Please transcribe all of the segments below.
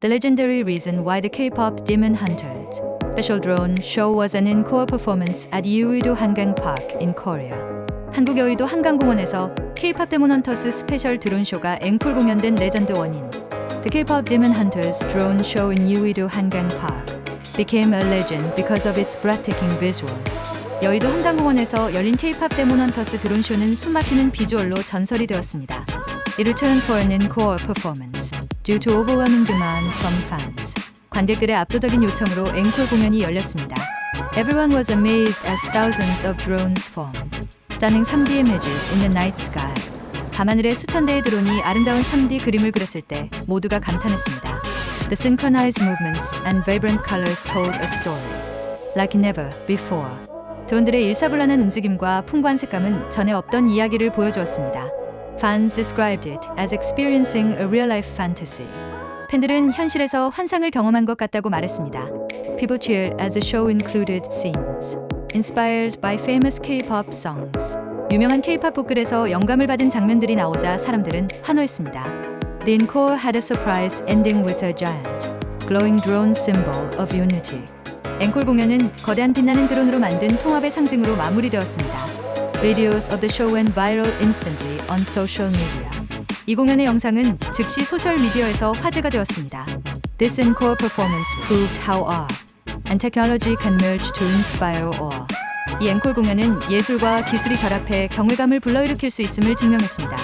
The legendary reason why the K-pop Demon Hunters special drone show was an encore performance at Uido Hangang Park in Korea. 한국 여의도 한강공원에서 K-pop 데몬 헌터스 스페셜 드론 쇼가 앵콜 공연된 레전드 원인. The K-pop Demon Hunters drone show in Uido Hangang Park became a legend because of its breathtaking visuals. 여의도 한강공원에서 열린 K-pop 데몬 헌터스 드론 쇼는 숨막히는 비주얼로 전설이 되었습니다. It returned for an encore performance due to overwhelming demand from fans. 관객들의 압도적인 요청으로 앵콜 공연이 열렸습니다. Everyone was amazed as thousands of drones formed. Stunning 3D images in the night sky. 밤하늘에 수천 대의 드론이 아름다운 3D 그림을 그렸을 때 모두가 감탄했습니다. The synchronized movements and vibrant colors told a story like never before. 드론들의 일사불란한 움직임과 풍부한 색감은 전에 없던 이야기를 보여주었습니다. Fans described it as experiencing a real-life fantasy. 팬들은 현실에서 환상을 경험한 것 같다고 말했습니다. People cheered as the show included scenes inspired by famous K-pop songs. 유명한 K-pop 곡글에서 영감을 받은 장면들이 나오자 사람들은 환호했습니다. The encore had a surprise ending with a giant, glowing drone symbol of unity. 앵콜 공연은 거대한 빛나는 드론으로 만든 통합의 상징으로 마무리되었습니다. Videos of the show went viral instantly on social media. 이 공연의 영상은 즉시 소셜 미디어에서 화제가 되었습니다. This encore performance proved how art and technology can merge to inspire awe. 이 앵콜 공연은 예술과 기술이 결합해 경외감을 불러일으킬 수 있음을 증명했습니다.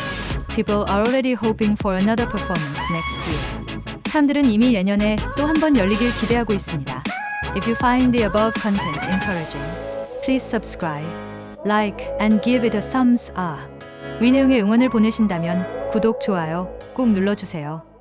People are already hoping for another performance next year. 사람들은 이미 내년에 또 한 번 열리길 기대하고 있습니다. If you find the above content encouraging, please subscribe, like, and give it a thumbs up. 위 내용의 응원을 보내신다면 구독, 좋아요 꼭 눌러주세요.